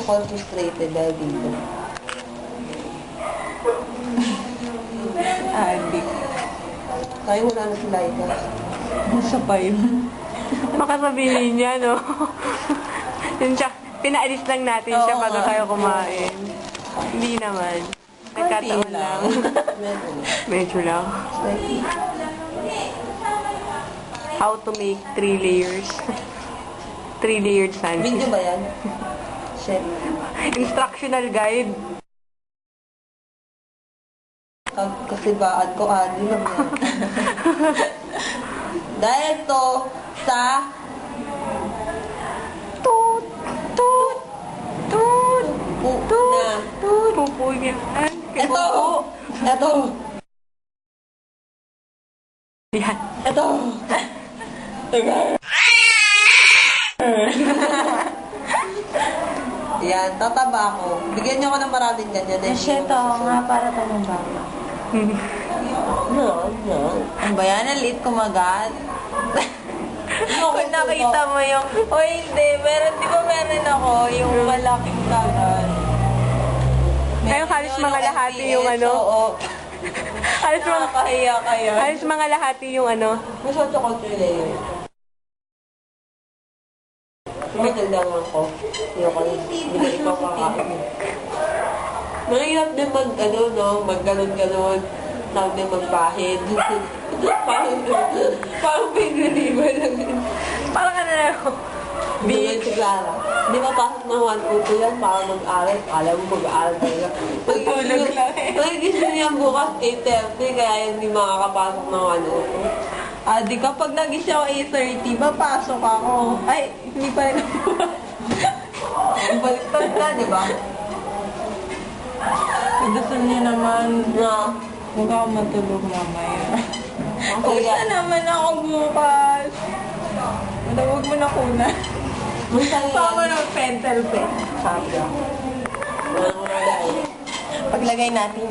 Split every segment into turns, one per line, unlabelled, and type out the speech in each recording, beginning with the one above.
call frustrated dahil dito.
Adik.
Tayo wala na si Laika.
Nasa pa yun.
Baka sabihin niya, no? Yun siya, pinaalis lang natin siya
Oo
bago
nga.
tayo kumain. Hindi naman. Nagkataon
Konti lang.
lang.
Meron.
Medyo lang.
Like,
How to make three layers. three layered
video
sandwich.
ba yan? Shit.
Instructional guide.
Kag kasibaan ko, ano lang yan. Dahil to sa
Toot! Toot! Toot!
pupo na.
Pupo niya.
Ito! Ito!
Yan.
Ito! Yan, tataba ako. Bigyan niyo ako ng maraming ganyan. eh.
Shit, oo nga, para tumaba.
No, no.
Ang ba yan? Ang liit kumagat. Kung nakita mo yung, o hindi, meron, di ba meron ako, yung malaking kagat.
Kaya halos mga lahati yung ano.
Oo.
Halos mga,
Nakakahiya kayo.
halos mga lahati yung ano.
Masya ko ito layer. Matagdangan ko. Hindi ako hindi ko kakain. Mahirap din mag, ano, no, mag ganon-ganon. Tawag din magpahid. parang, parang may reliever lang din.
Parang ano na ako.
Bigyan si Clara. Di ba pasok ng 1 yan para mag-aral? Alam mo mag-aaral talaga.
Tulog lang eh.
Pag-gising niya bukas 8.30 kaya hindi makakapasok ng 1
Ah, di kapag nagising ako 8.30, papasok ako. Ay, hindi pa rin ako.
Baliktad na, di ba?
Gusto niya naman,
Na,
huwag ako matulog mamaya. Uwi na naman ako bukas. Huwag mo na kuna. Pama ng pentel pen.
Sabi ako.
Paglagay natin.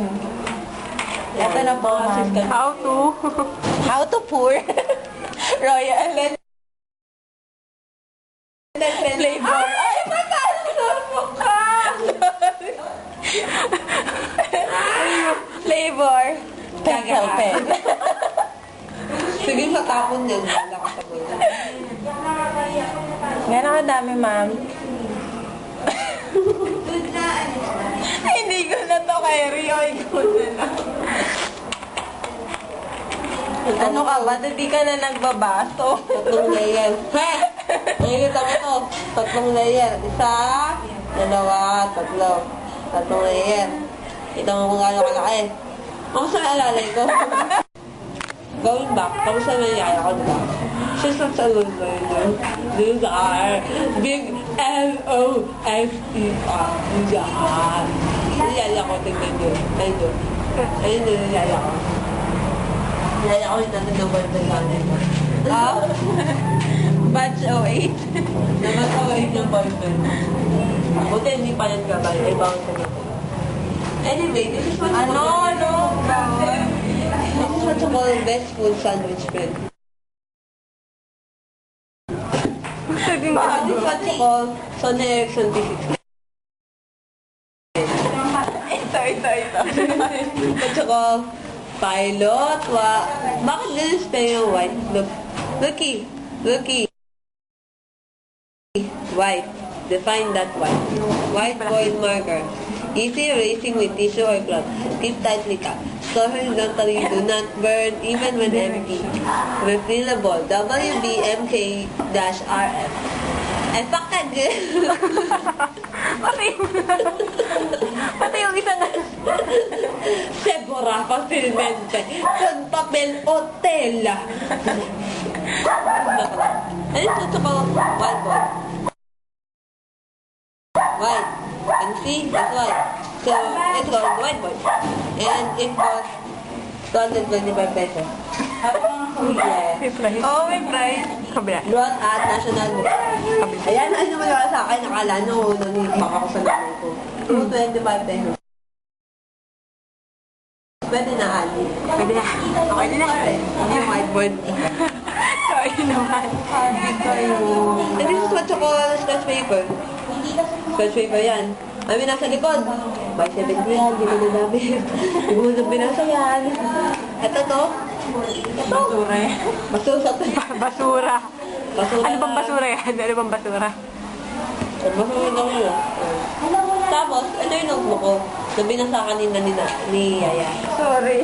Ito na po, ma'am.
How to?
How to pour royal and flavor. Ay, magkano ka? flavor. Pencil pen.
Sige, sa tapon yan. Wala ka sa mga.
Gano'n kadami, ko na to kay Rio. Ikaw na lang. Ano ka ba? Hindi ka na nagbabaso.
Tatlong layer. He! Nakikita mo to. Tatlong layer. Isa, dalawa, tatlo. Tatlong layer. Kita mo kung gaano kalaki. Ako sa alalay ko. Going back, kamusta na yaya ko, diba? She's such a loser. These are big L-O-S-E-R. Yan. Niyaya ko, tingnan nyo. Ayun yun. Ayun yun, niyaya ko. Niyaya ko yung natin ng boyfriend namin. Ah?
Batch 08.
Naman ko yung boyfriend. Buti hindi pa yan gabay. Ay, bawal ko na. Anyway, this is what
Ano? Ano? Bawal.
This is what you call best food sandwich bread. This is what you call Sony Ericsson P60.
Ito, ito, ito.
You call pilot. Wa Bakit din yung white? Look. Looky. Looky. White. Define that white. White void marker. Easy erasing with tissue or cloth. Keep tightly cupped. Store horizontally. Do not burn even when empty. Refillable. WBMK-RF. That girl.
Pati yung... Pati yung isang...
Fácilmente con papel o tela. Ito ito ko? White boy. White. And see? That's white. So, it's called white boy. And it costs 225 pesos. Yeah.
Oh, may price.
Kabila.
Brought at National. Ayan, ano naman wala sa akin. Nakala nyo, nanibak ako sa nanay ko. 225 pesos. Pwede na, Ali.
Pwede na. Okay na.
Hindi yung whiteboard.
Sorry naman.
Sabi kayo.
Is what you call scratch paper. Scratch paper yan. Kami nasa likod. By 70 yan, di ko na namin. Hindi mo na binasa yan. Ito to. Ito.
Basura yan.
Basura.
Basura.
Basura.
Ano bang basura yan? Ano bang basura?
Daw yun. Tapos, ito yung notebook ko. Na binasa kanina ni, na, ni Yaya.
Sorry.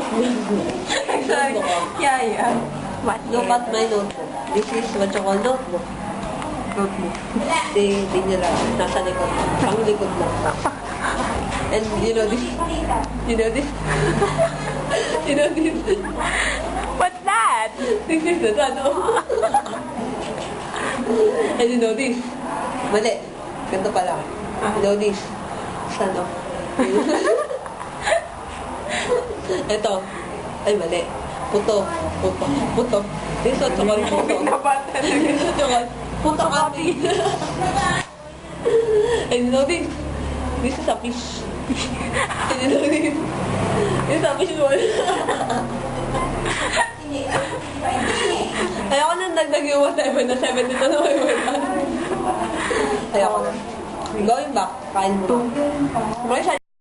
Sorry.
Notebook ko.
Yaya.
What?
Look at my notebook. This is what you call notebook.
Notebook.
Di, di nila. Nasa likod. Ang likod lang. And you know this? You know this? you know this?
What's that?
This is the ano? And you know this? Mali. Ganito pala. You know this? Ano? Ito. Ay, mali. Puto. Puto. Puto. This one, tsaka puto. One, tsaka puto copy. And you know this? This is a fish. And you know this? This is a fish ball. Ayoko nang dagdag yung whatever na 70 na yung wala. Ayoko na. Going back, kain mo. Okay,